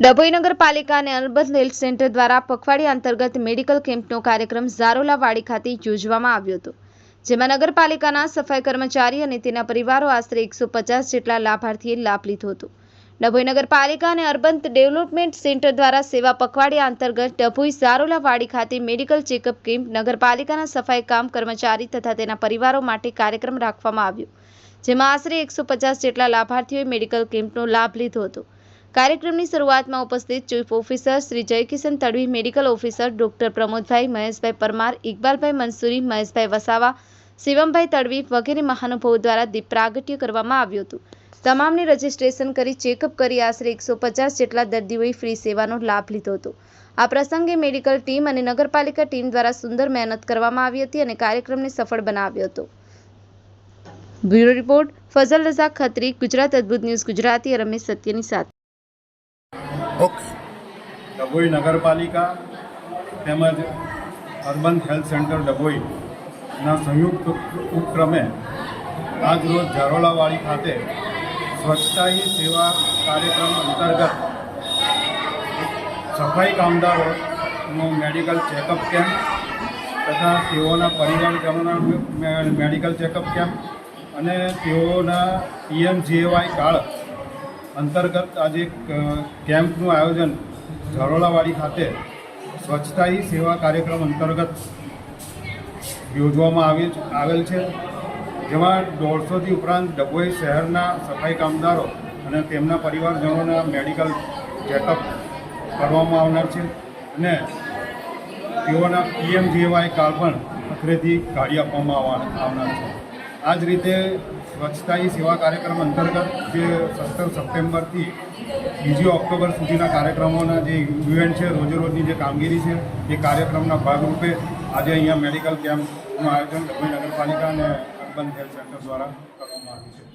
ડભોઈ નગરપાલિકા અને urban health centre દ્વારા પખવાડિયા અંતર્ગત મેડિકલ કેમ્પનો કાર્યક્રમ ઝારોલાવાડી ખાતે યોજવામાં આવ્યો હતો, જેમાં નગરપાલિકાના સફાઈ કર્મચારી અને તેના પરિવારો આશરે એકસો પચાસ જેટલા લાભાર્થીએ લાભ લીધો હતો. ડભોઈ નગરપાલિકા અને અર્બન ડેવલપમેન્ટ સેન્ટર દ્વારા સેવા પખવાડિયા અંતર્ગત ડભોઈ ઝારોલાવાડી ખાતે મેડિકલ ચેકઅપ કેમ્પ નગરપાલિકાના સફાઈ કામ કર્મચારી તથા તેના પરિવારો માટે કાર્યક્રમ રાખવામાં આવ્યો, જેમાં આશરે એકસો પચાસ જેટલા લાભાર્થીઓએ મેડિકલ કેમ્પનો લાભ લીધો હતો. કાર્યક્રમની શરૂઆતમાં ઉપસ્થિત chief officer Shri Jaikishan Tadvi, medical officer doctor પ્રમોદભાઈ, મહેશભાઈ પરમાર, ઇકબાલભાઈ મંસૂરી, મહેશભાઈ વસાવા, શિવમભાઈ તડવી વગેરે મહાનુભાવો દ્વારા દીપ કરવામાં આવ્યું હતું. તમામને રજીસ્ટ્રેશન કરી, ચેકઅપ કરી, આશરે એકસો જેટલા દર્દીઓએ ફ્રી સેવાનો લાભ લીધો હતો. આ પ્રસંગે મેડિકલ ટીમ અને નગરપાલિકા ટીમ દ્વારા સુંદર મહેનત કરવામાં આવી હતી અને કાર્યક્રમને સફળ બનાવ્યો હતો. બ્યુરો રિપોર્ટ ફઝલ રઝા ખત્રી, ગુજરાત અદ્ભુત ન્યૂઝ, ગુજરાતી રમેશ સત્યની સાથે. ઓકે. ડભોઈ નગરપાલિકા તેમજ અર્બન હેલ્થ સેન્ટર ડભોઈના સંયુક્ત ઉપક્રમે આજરોજ ઝારોલાવાડી ખાતે સ્વચ્છતા હી સેવા કાર્યક્રમ અંતર્ગત સફાઈ કામદારોનો મેડિકલ ચેકઅપ કેમ્પ તથા તેઓના પરિવારજનોના મેડિકલ ચેકઅપ કેમ્પ અને તેઓના પીએમજીએવાય કાર્ડ અંતર્ગત આજે કેમ્પનું આયોજન ઝરોલાવાડી ખાતે સ્વચ્છતા સેવા કાર્યક્રમ અંતર્ગત યોજવામાં આવી આવેલ છે. જેમાં દોઢસોથી ઉપરાંત ડભોઈ શહેરના સફાઈ કામદારો અને તેમના પરિવારજનોના મેડિકલ ચેકઅપ કરવામાં આવનાર છે અને તેઓના પીએમજીએવાય કાર્ડ પણ અખરેથી કાઢી આપવામાં આવનાર છે. આ જ રીતે સ્વચ્છતા એ સેવા કાર્યક્રમ અંતર્ગત જે સત્તર સપ્ટેમ્બરથી બીજી ઓક્ટોબર સુધીના કાર્યક્રમોના જે ઇવેન્ટ છે રોજે રોજની જે કામગીરી છે, એ કાર્યક્રમના ભાગરૂપે આજે અહીંયા મેડિકલ કેમ્પનું આયોજન ડભોઈ નગરપાલિકા અને અર્બન હેલ્થ સેન્ટર દ્વારા કરવામાં આવ્યું છે.